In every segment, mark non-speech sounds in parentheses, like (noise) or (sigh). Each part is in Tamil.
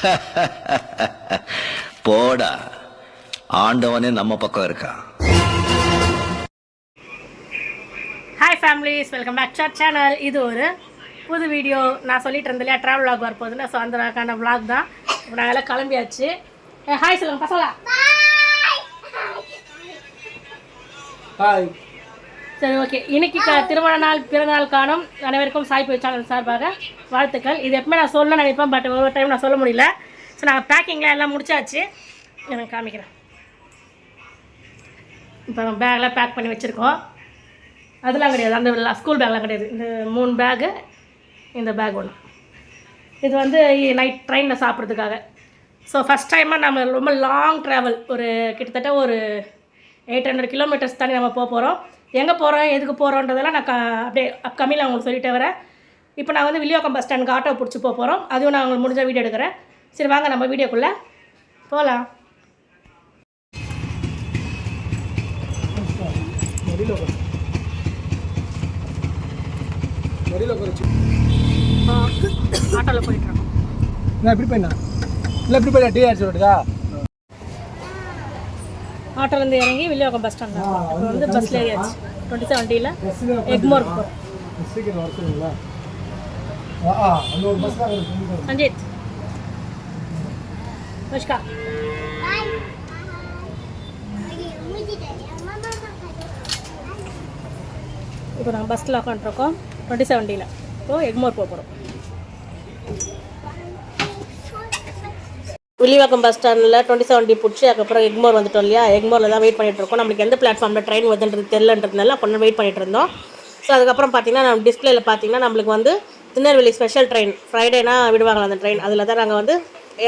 (laughs) போடா. ஆண்டவனே நம்ம பக்கம் இருக்கான். Hi families welcome back to channel இது ஒரு புது வீடியோ நான் சொல்லிட்டு இருந்தேன் இல்லையா ட்ராவல் vlog வரப்போகுதுன்னு. ஸோ அந்த vlog தான். இப்போ நாங்கள் எல்லாம் கிளம்பியாச்சு. ஹாய் சொல்லுங்க பசங்களா? ஹாய் சரி ஓகே இன்னைக்கு திருமண நாள் பிறந்த நாள் காணும் அனைவருக்கும் சாய்ப்பு சேனல் சார்பாக வாழ்த்துக்கள். இது எப்பவுமே நான் சொல்லணும்னு நினைப்பேன் பட் ஒவ்வொரு டைம் நான் சொல்ல முடியல. ஸோ நாங்கள் பேக்கிங்லாம் எல்லாம் முடிச்சாச்சு. எனக்கு காமிக்கிறேன். இப்போ பேக்லாம் பேக் பண்ணி வச்சுருக்கோம். அதெல்லாம் கிடையாது. அந்த ஸ்கூல் பேக்லாம் கிடையாது. இந்த மூணு பேகு இந்த பேக் ஒன்று இது வந்து நைட் ட்ரெயினில் சாப்பிட்றதுக்காக. ஸோ ஃபஸ்ட் டைமாக நம்ம ரொம்ப லாங் ட்ராவல் ஒரு கிட்டத்தட்ட ஒரு எயிட் ஹண்ட்ரட் கிலோமீட்டர்ஸ் தாண்டி நம்ம போக போகிறோம் எங்கே போகிறோம் எதுக்கு போகிறோன்றதெல்லாம் நான் க அப்படியே அப்கமிங்கில் உங்களுக்கு சொல்லிட்டே வரேன். இப்போ நான் வந்து வில்லியோக்கம் பஸ் ஸ்டாண்டுக்கு ஆட்டோ பிடிச்சி போக போகிறோம் அதுவும் நான் உங்களுக்கு முடிஞ்ச வீடியோ எடுக்கிறேன். சரி வாங்க நம்ம வீடியோக்குள்ளே போகலாம் ஆட்டோவில் போயிட்டுருக்கோம் நான் எப்படி போயினா இல்லை எப்படி போயிட்டா டீ அடிச்சு விட்டுதா ஆட்டோலேருந்து இறங்கி வில்லியோக்கம் பஸ் ஸ்டாண்ட் இப்போ வந்து பஸ்ஸில் ஏறியாச்சு. டுவெண்ட்டி செவன்ட்டியில் எக்மோர் போகிறோம். சஞ்சித். முஷ்கா இப்போ நான் பஸ்ஸில் உட்காந்துருக்கோம் டுவெண்ட்டி செவன்ட்டியில் இப்போது எக்மோர் போக போகிறோம் வில்லிவாக்கம் பஸ் ஸ்டாண்டில் டுவெண்ட்டி செவன்ட்டி பிடிச்சி அதுக்கப்புறம் எக்மோர் வந்துட்டோம் இல்லையா? எக்மோரில் தான் வெயிட் பண்ணிட்டு இருக்கோம். நம்மளுக்கு எந்த பிளாட்ஃபார்மில் ட்ரெயின் வருதுன்றது தெரிலன்றதுனால கொஞ்சம் வெயிட் பண்ணிட்டு இருந்தோம். ஸோ அதுக்கப்புறம் பார்த்தீங்கன்னா நம்ம டிஸ்பிளேல பார்த்தீங்கன்னா நம்மளுக்கு வந்து திருநெல்வேலி ஸ்பெஷல் ட்ரெயின் ஃப்ரைடேனா விடுவாங்களா அந்த ட்ரெயின் அதில் தான் நாங்கள் வந்து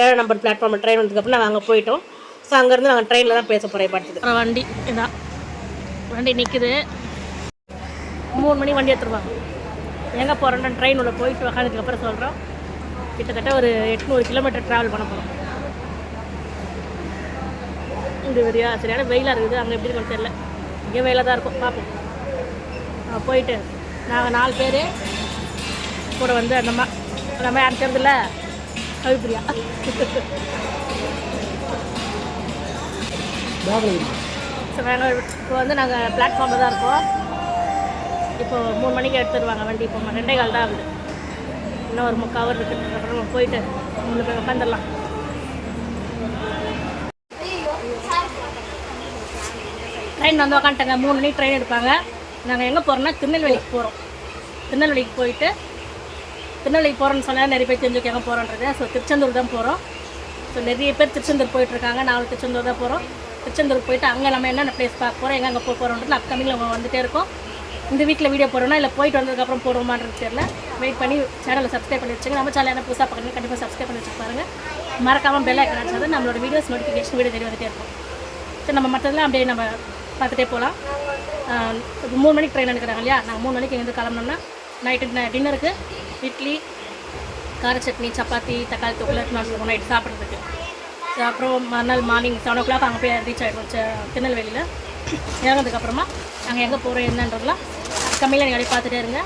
ஏழு நம்பர் பிளாட்ஃபார்மில் ட்ரெயின் வந்ததுக்கப்புறம் நாங்கள் அங்கே போயிட்டோம். ஸோ அங்கேருந்து நாங்கள் ட்ரெயினில் தான் பேச போகிறேன் படுத்துது வண்டி இதான் வண்டி நிற்குது மூணு மணி வண்டி எடுத்துருவாங்க. எங்கே போகிறோன்னு ட்ரெயின் உள்ள போயிட்டு உக்காந்ததுக்கப்புறம் சொல்கிறோம் கிட்டத்தட்ட ஒரு எட்நூறு கிலோமீட்டர் ட்ராவல் பண்ண போகிறோம் இது வெறியா சரியான வெயிலாக இருக்குது. அங்கே எப்படி இருக்கும் தெரியல. இங்கே வெயிலாக தான் இருக்கும். பார்ப்போம் போயிட்டு நாங்கள் நாலு பேர் கூட வந்து அந்த மா நம்ம யாரும் தெரியுதுல்ல கவிப்பிரியா ஸோ நாங்கள் இப்போ வந்து நாங்கள் பிளாட்ஃபார்மில் தான் இருக்கோம். இப்போ மூணு மணிக்கு எடுத்துருவாங்க வண்டி. இப்போ ரெண்டே கால் தான் ஆகுது. இன்னும் ஒரு முக்கால் ஹவர் இருக்குது அப்புறம் போயிட்டு உங்களுக்கு போய் உட்காந்துடலாம் ட்ரெயின் வந்து உக்காந்துட்டாங்க. மூணு மணிக்கு ட்ரெயின் எடுப்பாங்க. நாங்கள் எங்கே போகிறோம்னா திருநெல்வேலிக்கு போகிறோம் திருநெல்வேலிக்கு போயிட்டு திருநெல்வேலிக்கு போகிறோன்னு சொன்னால் நிறைய பேர் தெரிஞ்சுக்க எங்கே போகிறோன்றது ஸோ திருச்செந்தூர் தான் போகிறோம் ஸோ நிறைய பேர் திருச்செந்தூர் போயிட்டுருக்காங்க நாங்களும் திருச்செந்தூர் தான் போகிறோம் திருச்செந்தூர் போயிட்டு அங்கே நம்ம என்னென்ன பிளேஸ் பார்க்க போகிறோம் எங்கே அங்கே போக போகிறோன்றது அப்கமிங்கில் வந்துகிட்டே வந்துட்டே இருக்கோம். இந்த வீட்டில் வீடியோ போடுறோம்னா இல்லை போயிட்டு வந்ததுக்கப்புறம் போடுவோமான்றது தெரியல. வெயிட் பண்ணி சேனலை சப்ஸ்கிரைப் பண்ணி வச்சுங்க நம்ம சேனல் என்ன புதுசாக பார்க்கணும் கண்டிப்பாக சப்ஸ்கிரைப் பண்ணி வச்சு பாருங்கள் மறக்காமல் பெல் ஐக்கன் நம்மளோட வீடியோஸ் நோட்டிஃபிகேஷன் வீடியோ தெரிய வந்துகிட்டே இருக்கும். சரி நம்ம மற்றதெல்லாம் அப்படியே நம்ம பார்த்துட்டே போகலாம். மூணு மணிக்கு ட்ரெயின் எடுக்கிறாங்க இல்லையா? நாங்கள் மூணு மணிக்கு எங்கேருந்து கிளம்புனோம்னா நைட்டு டின்னருக்கு இட்லி கார சட்னி சப்பாத்தி தக்காளி தொக்குலாம் நான் நைட் சாப்பிட்றதுக்கு. ஸோ அப்புறம் மறுநாள் மார்னிங் செவன் ஓ கிளாக் அங்கே போய் ரீச் ஆகிடும் திருநெல்வேலியில். இறங்கினதுக்கப்புறமா நாங்கள் எங்கே போகிறோம் என்னன்றதுலாம் கம்மியில் நீங்கள் பார்த்துட்டே இருங்க.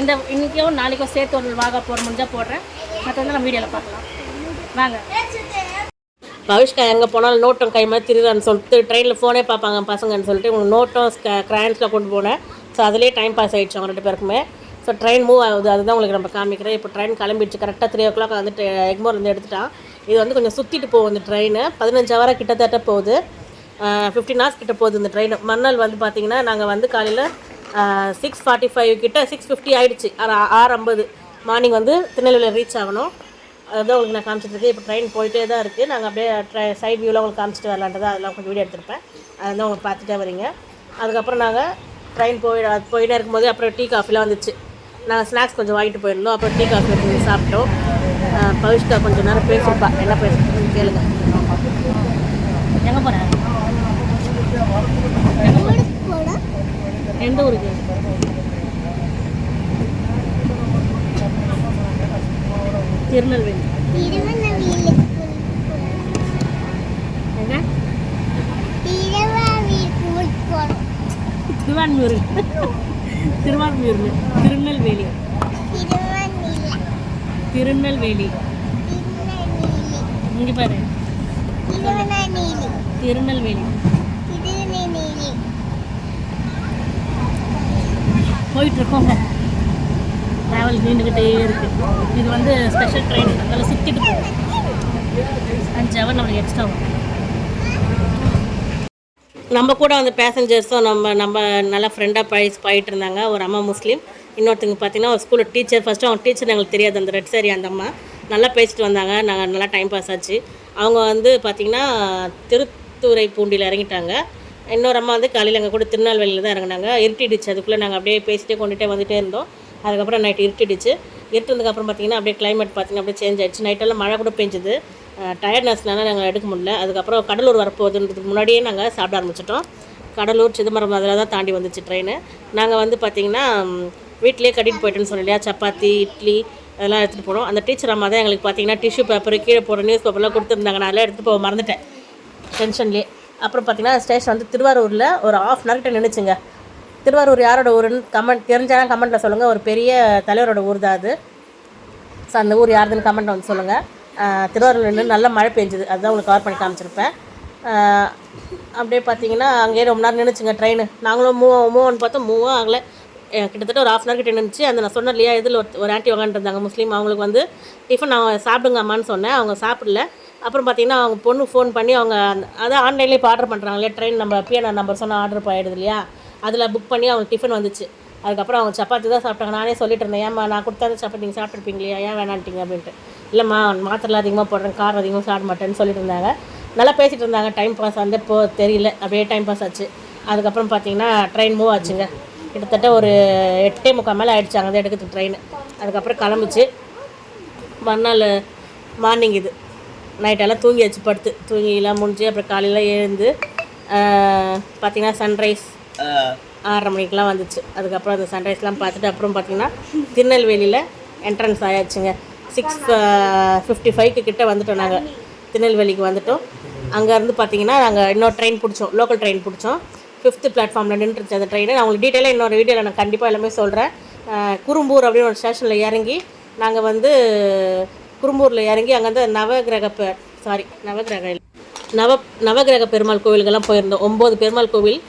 இந்த இன்றைக்கும் நாளைக்கும் சேர்த்து ஒரு வாகா போகிற முடிஞ்சால் போடுறேன். மற்ற வந்து நம்ம வீடியோவில் பார்க்கலாம். வாங்க. பவிஷ்கா எங்கே போனாலும் நோட்டும் கை மாதிரி திருதான்னு சொல்லிட்டு ட்ரெயினில் ஃபோனே பார்ப்பாங்க பசங்கன்னு சொல்லிட்டு இவங்க நோட்டும் க்ரையான்ஸில் கொண்டு போனேன். ஸோ அதுலேயே டைம் பாஸ் ஆகிடுச்சு அவங்க ரெண்டு பேருக்குமே. ஸோ ட்ரெயின் மூவ் ஆகுது. அதுதான் உங்களுக்கு நம்ம காமிக்கிறேன். இப்போ ட்ரெயின் கிளம்பிடுச்சு. கரெக்டாக த்ரீ ஓ கிளாக் வந்துட்டு எக்மோர் வந்து எடுத்துட்டான். இது வந்து கொஞ்சம் சுற்றிட்டு போகும் இந்த ட்ரெயின் பதினஞ்சு ஹவராக கிட்டத்தட்ட போகுது. ஃபிஃப்டின் ஹவர்ஸ் கிட்ட போகுது இந்த ட்ரெயின் மறுநாள் வந்து பார்த்தீங்கன்னா நாங்கள் வந்து காலையில் சிக்ஸ் ஃபார்ட்டி ஃபைவ் கிட்ட சிக்ஸ் ஃபிஃப்டி ஆகிடுச்சு ஆறு ஐம்பது மார்னிங் வந்து திருநெல்வேலியில் ரீச் ஆகணும். அதுதான் உங்களுக்கு நான் காமிச்சிட்ருக்கேன் இப்போ ட்ரெயின் போயிட்டே தான் இருக்குது நாங்கள் அப்படியே ட்ரை சைட் வியூவில் உங்களுக்கு காமிச்சிட்டு வரலான்றது அதெல்லாம் கொஞ்சம் வீடியோ எடுத்திருப்பேன். அதெல்லாம் உங்களுக்கு பார்த்துட்டே வரீங்க. அதுக்கப்புறம் நாங்கள் ட்ரெயின் போய் போயிட்டே இருக்கும்போது அப்புறம் டீ காஃபிலாம் வந்துச்சு. நாங்கள் ஸ்நாக்ஸ் கொஞ்சம் வாங்கிட்டு போயிருந்தோம். அப்புறம் டீ காஃபி கொஞ்சம் சாப்பிட்டோம். பவிஷ்கா கொஞ்சம் நேரம் பேசியிருப்பா. என்ன பேசுறதுன்னு கேளுங்க. எங்கே போகிறேன் எந்த ஊருக்கு? திருநெல்வேலி. திருவான்மியூர். திருவான்மியூர் திருநெல்வேலி. திருநெல்வேலி. இங்கே பாரு. திருநெல்வேலி. திருநெல்வேலி. போயிட்டுருக்கோம் ட்ராவல் நீண்டுக்கிட்டே இருக்கு. இது வந்து ஸ்பெஷல் ட்ரெயின் அதனால சுற்றிட்டு போகும். அஞ்சு ஹவர் நம்மளுக்கு எக்ஸ்ட்ரா வரும். நம்ம கூட வந்து பேசஞ்சர்ஸும் நம்ம நம்ம நல்லா ஃப்ரெண்டாக பழி போயிட்டு இருந்தாங்க. ஒரு அம்மா முஸ்லீம். இன்னொருத்தங்க பார்த்தீங்கன்னா ஒரு ஸ்கூலில் டீச்சர் ஃபஸ்ட்டு அவங்க டீச்சர் எங்களுக்கு தெரியாது. அந்த ரெட் சாரி அந்த அம்மா. நல்லா பேசிட்டு வந்தாங்க. நாங்கள் நல்லா டைம் பாஸ் ஆச்சு. அவங்க வந்து பார்த்திங்கன்னா திருத்துறை பூண்டியில் இறங்கிட்டாங்க. இன்னொரு அம்மா வந்து காலையில் எங்கள் கூட திருநெல்வேலியில் தான் இறங்குனாங்க. இருட்டிடுச்சு. அதுக்குள்ளே நாங்கள் அப்படியே பேசிட்டே கொண்டுகிட்டே வந்துகிட்டே இருந்தோம். அதுக்கப்புறம் நைட் இருட்டிடுச்சு. இருட்டுனதுக்கப்புறம் பார்த்தீங்கன்னா அப்படியே கிளைமேட் பார்த்தீங்கன்னா அப்படியே சேஞ்ச் ஆயிடுச்சு. நைட்டெல்லாம் மழை கூட பெஞ்சுது. டயர்ட்னஸ்னால நாங்கள் எடுக்க முடியல. அதுக்கப்புறம் கடலூர் வரப்போகுதுன்றதுக்கு முன்னாடியே நாங்கள் சாப்பிட ஆரம்பிச்சிட்டோம். கடலூர் சிதம்பரம் அதில் தான் தாண்டி வந்துச்சு ட்ரெயின் நாங்கள் வந்து பார்த்திங்கன்னா வீட்டிலேயே கட்டிட்டு போயிட்டேன்னு சொன்னேன் இல்லையா? சப்பாத்தி இட்லி அதெல்லாம் எடுத்துகிட்டு போனோம். அந்த டீச்சர் அம்மா தான் எங்களுக்கு பார்த்தீங்கன்னா டிஷ்யூ பேப்பர் கீழே போகிற நியூஸ் பேப்பர்லாம் கொடுத்துருந்தாங்க. நான் எல்லாம் எடுத்துகிட்டு போக மறந்துட்டேன். டென்ஷன்லேயே அப்புறம் பார்த்திங்கன்னா ஸ்டேஷன் வந்து திருவாரூரில் ஒரு ஆஃப் அன் கிட்டே நின்றுச்சுங்க திருவாரூர் யாரோட ஊருன்னு கமெண்ட் தெரிஞ்சாலும் கமெண்ட்டில் சொல்லுங்கள் ஒரு பெரிய தலைவரோட ஊர் தான் அது. ஸோ அந்த ஊர் யாருதுன்னு கமெண்ட் வந்து சொல்லுங்கள் திருவாரூர் நின்று நல்ல மழை பெஞ்சுது. அதுதான் உங்களுக்கு கவர் பண்ணி காமிச்சிருப்பேன். அப்படியே பார்த்தீங்கன்னா அங்கேயே ரொம்ப நேரம் நின்றுச்சுங்க ட்ரெயின் நாங்களும் மூவ் மூவ்னு பார்த்தோம். மூவும் ஆகலை. கிட்டத்தட்ட ஒரு ஆஃப் அன் ஹவர் கிட்ட நின்றுச்சு அந்த நான் சொன்னேன் இல்லையா இதில் ஒரு ஒரு ஆண்டி உட்காந்துருந்தாங்க முஸ்லீம் அவங்களுக்கு வந்து டிஃபன் அவங்க சாப்பிடுங்க அம்மான்னு சொன்னேன். அவங்க சாப்பிடல. அப்புறம் பார்த்தீங்கன்னா அவங்க பொண்ணு ஃபோன் பண்ணி அவங்க அந்த அதான் ஆன்லைன்லேயே இப்போ ஆர்டர் பண்ணுறாங்க இல்லையா ட்ரெயின் நம்ம பிஎன்ஆர் நம்பர் சொன்னால் ஆர்டர் போயிடுது இல்லையா? அதில் புக் பண்ணி அவங்க டிஃபன் வந்துச்சு. அதுக்கப்புறம் அவங்க சப்பாத்தி தான் சாப்பிட்டாங்க. நானே சொல்லிட்டு இருந்தேன் ஏம்மா நான் கொடுத்தா சப்பாத்தி நீங்கள் சாப்பிட்ருப்பீங்க இல்லையா ஏன் வேணான்ட்டிங்க? அப்படின்ட்டு. இல்லைம்மா மாத்திரலாம் அதிகமாக போடுறேன் காரம் அதிகமாக சாப்பிட மாட்டேன்னு சொல்லிட்டு இருந்தாங்க. நல்லா பேசிகிட்டு இருந்தாங்க. டைம் பாஸ் வந்து இப்போ தெரியல. அப்படியே டைம் பாஸ் ஆச்சு. அதுக்கப்புறம் பார்த்தீங்கன்னா ட்ரெயின் மூவ் ஆச்சுங்க. கிட்டத்தட்ட ஒரு எட்டே முக்கால் மேலே ஆயிடுச்சு. அங்கே தான் எடுக்கிறது ட்ரெயின் அதுக்கப்புறம் கிளம்பிச்சு. மறுநாள் மார்னிங் இது. நைட்டெல்லாம் தூங்கி வச்சு படுத்து. தூங்கிலாம் முடிஞ்சு அப்புறம் காலையில் எழுந்து பார்த்தீங்கன்னா சன்ரைஸ் ஆறரை மணிக்கெலாம் வந்துச்சு. அதுக்கப்புறம் அந்த சன்ரைஸ்லாம் பார்த்துட்டு அப்புறம் பார்த்தீங்கன்னா திருநெல்வேலியில் என்ட்ரன்ஸ் ஆயாச்சுங்க. சிக்ஸ் ஃபிஃப்டி ஃபைவ்க்கு கிட்டே வந்துட்டோம் நாங்கள் திருநெல்வேலிக்கு வந்துட்டோம். அங்கேருந்து பார்த்தீங்கன்னா நாங்கள் இன்னொரு ட்ரெயின் பிடிச்சோம். லோக்கல் ட்ரெயின் பிடிச்சோம். ஃபிஃப்த்து பிளாட்ஃபார்மில் நின்றுச்சு அந்த ட்ரெயின் நான் உங்களுக்கு டீட்டெயிலாக இன்னொரு வீடியோவில் நான் கண்டிப்பாக எல்லாமே சொல்கிறேன் குறும்பூர் அப்படின்னு ஒரு ஸ்டேஷனில் இறங்கி நாங்கள் வந்து குறும்பூரில் இறங்கி அங்கேருந்து நவகிரக சாரி நவகிரக நவ நவகிரக பெருமாள் கோவிலுக்கெல்லாம் போயிருந்தோம். ஒம்பது பெருமாள் கோவில்.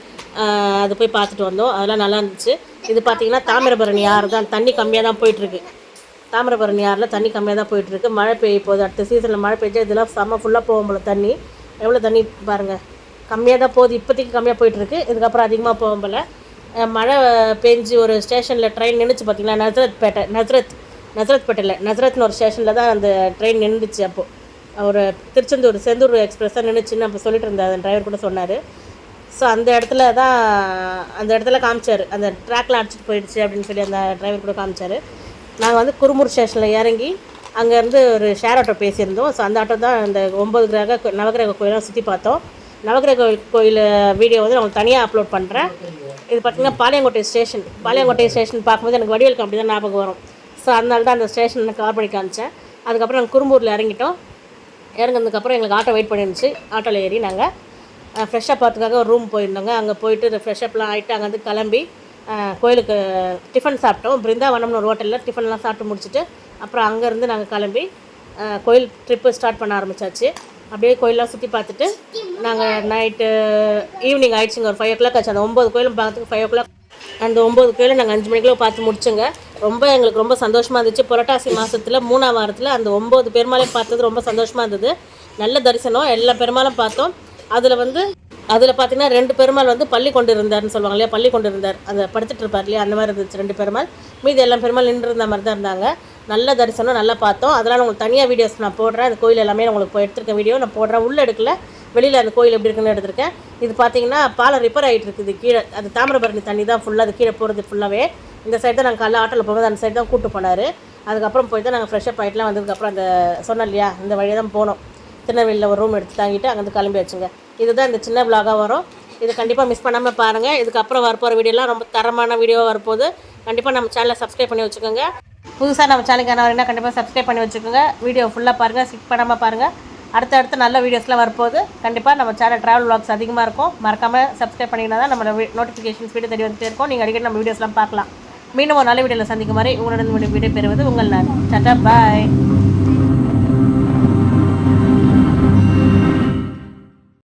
அது போய் பார்த்துட்டு வந்தோம். அதெல்லாம் நல்லா இருந்துச்சு. இது பார்த்தீங்கன்னா தாமிரபரணி ஆறு தான். தண்ணி கம்மியாக தான் போயிட்டுருக்கு. தாமிரபரணி ஆறில் தண்ணி கம்மியாக தான் போயிட்டுருக்கு. மழை பெய்ய போகுது. அடுத்த சீசனில் மழை பெய்ஞ்சா இதெல்லாம் செம்ம ஃபுல்லாக போகும் தண்ணி. எவ்வளோ தண்ணி பாருங்கள் கம்மியாக தான் போகுது. இப்போதைக்கு கம்மியாக போயிட்டுருக்கு. இதுக்கப்புறம் அதிகமாக போகும் போல். மழை பெஞ்சு ஒரு ஸ்டேஷனில் ட்ரெயின் நின்றுச்சு பார்த்திங்களா நசரத் பேட்டை நசரத் நசரத் பேட்டையில் நசரத்னு ஒரு ஸ்டேஷனில் தான் அந்த ட்ரெயின் நின்றுச்சு அப்போது ஒரு திருச்செந்தூர் செந்தூர் எக்ஸ்பிரஸ் தான் நின்றுச்சுன்னு அப்போ சொல்லிட்டு இருந்தார். அந்த டிரைவர் கூட சொன்னார். ஸோ அந்த இடத்துல தான் அந்த இடத்துல காமிச்சார். அந்த ட்ராக்லாம் அடிச்சிட்டு போயிடுச்சு அப்படின்னு சொல்லி அந்த டிரைவர் கூட காமிச்சார். நாங்கள் வந்து குருமூர் ஸ்டேஷனில் இறங்கி அங்கேருந்து ஒரு ஷேர் ஆட்டோ பேசியிருந்தோம். ஸோ அந்த ஆட்டோ தான் அந்த ஒம்பது கிரக நவகிரக கோயிலாம் சுற்றி பார்த்தோம். நவகிரக கோயில் வீடியோ வந்து நான் தனியாக அப்லோட் பண்ணுறேன் இது பார்த்திங்கன்னா பாளையங்கோட்டை ஸ்டேஷன் பாளையங்கோட்டை ஸ்டேஷன் பார்க்கும்போது எனக்கு வடிவேலுக்கு அப்படி தான் ஞாபகம் வரும். ஸோ அதனால தான் அந்த ஸ்டேஷனை கால் பண்ணி காமிச்சேன். அதுக்கப்புறம் நாங்கள் குறும்பூரில் இறங்கிட்டோம். இறங்குனதுக்கப்புறம் எங்களுக்கு ஆட்டோ வெயிட் பண்ணிருந்துச்சு. ஆட்டோவில் ஏறி நாங்கள் ஃப்ரெஷ்ஷப் பார்த்துக்காக ஒரு ரூம் போயிருந்தோங்க. அங்கே போயிட்டு ஃப்ரெஷ்ஷப்லாம் ஆகிட்டு அங்கே வந்து கிளம்பி கோயிலுக்கு டிஃபன் சாப்பிட்டோம். பிருந்தாவனம்னு ஒரு ஹோட்டலில் டிஃபன்லாம் சாப்பிட்டு முடிச்சுட்டு அப்புறம் அங்கேருந்து நாங்கள் கிளம்பி கோயில் ட்ரிப்பு ஸ்டார்ட் பண்ண ஆரம்பிச்சாச்சு. அப்படியே கோயிலெலாம் சுற்றி பார்த்துட்டு நாங்கள் நைட்டு ஈவினிங் ஆயிடுச்சுங்க. ஒரு ஃபைவ் ஓ கிளாக் ஆச்சு. அந்த ஒம்பது கோயிலும் பார்த்துக்கு ஃபைவ் ஓ கிளாக் அந்த ஒம்பது கோயிலும் நாங்கள் அஞ்சு மணிக்குள்ள பார்த்து முடிச்சோங்க. ரொம்ப எங்களுக்கு ரொம்ப சந்தோஷமாக இருந்துச்சு. புரட்டாசி மாதத்தில் மூணாம் வாரத்தில் அந்த ஒம்பது பெருமாளையும் பார்த்தது ரொம்ப சந்தோஷமாக இருந்தது. நல்ல தரிசனம். எல்லா பெருமாளும் பார்த்தோம். அதில் வந்து அதில் பார்த்தீங்கன்னா ரெண்டு பெருமாள் வந்து பள்ளி கொண்டு இருந்தார்னு சொல்லுவாங்க இல்லையா? பள்ளி கொண்டு இருந்தார் அந்த படுத்துட்டு இருப்பார் இல்லையா? அந்த மாதிரி இருந்துச்சு ரெண்டு பெருமாள். மீதி எல்லாம் பெருமாள் நின்று இருந்த மாதிரி தான் இருந்தாங்க. நல்ல தரிசனம் நல்லா பார்த்தோம். அதெல்லாம் உங்களுக்கு தனியாக வீடியோஸ் நான் போடுறேன். அந்த கோயில் எல்லாமே உங்களுக்கு எடுத்துருக்க எடுத்திருக்க வீடியோ நான் போடுறேன். உள்ளே எடுக்கல. வெளியில் அந்த கோயில் எப்படி இருக்குன்னு எடுத்திருக்கேன். இது பார்த்தீங்கன்னா பாலம் ரிப்பேர் ஆகிட்டு இருக்குது. கீழே அது தாமிரபரணி தண்ணி தான் ஃபுல்லாக அது கீழே போகிறது ஃபுல்லாகவே இந்த சைடு தான் நாங்கள் காலைல ஆட்டோவில் போகும்போது அந்த சைடு தான் கூட்டு போனார். அதுக்கப்புறம் போய் தான் நாங்கள் ஃப்ரெஷ்அப் ஆகிட்டுலாம் வந்ததுக்கப்புறம் அந்த சொன்னோம் இல்லையா? இந்த வழியாக தான் போனோம். திருநெல்வேலியில் ஒரு ரூம் எடுத்து தாங்கிட்டு அங்கேருந்து கிளம்பி வச்சுங்க. இதுதான் இந்த சின்ன விலாகாக வரும். இது கண்டிப்பாக மிஸ் பண்ணாமல் பாருங்கள் இதுக்கப்புறம் வரப்போகிற வீடியோலாம் ரொம்ப தரமான வீடியோவாக வரப்போகுது. கண்டிப்பாக நம்ம சேனலை சப்ஸ்கிரைப் பண்ணி வச்சுக்கோங்க. புதுசாக நம்ம சேனலுக்கு வரீங்கன்னா கண்டிப்பாக சப்ஸ்கிரைப் பண்ணி வச்சுக்கோங்க. வீடியோ ஃபுல்லாக பாருங்கள் ஸ்கிப் பண்ணாமல் பாருங்கள் அடுத்த அடுத்த நல்ல வீடியோஸ்லாம் வரப்போகுது. கண்டிப்பாக நம்ம சேனல் ட்ராவல் vlogs அதிகமாக இருக்கும். மறக்காமல் சப்ஸ்கிரைப் பண்ணிங்கன்னா தான் நம்ம நோட்டிஃபிகேஷன்ஸ் வீடியோ தெரிய வந்துட்டே இருக்கும். நீங்கள் அடிக்கடி நம்ம வீடியோஸ்லாம் பார்க்கலாம். மீண்டும் ஒரு நல்ல வீடியோவில் சந்திக்கும் வரை உங்களுடன் வீடியோ பெறுவது உங்கள் நான். சட்டா பாய்.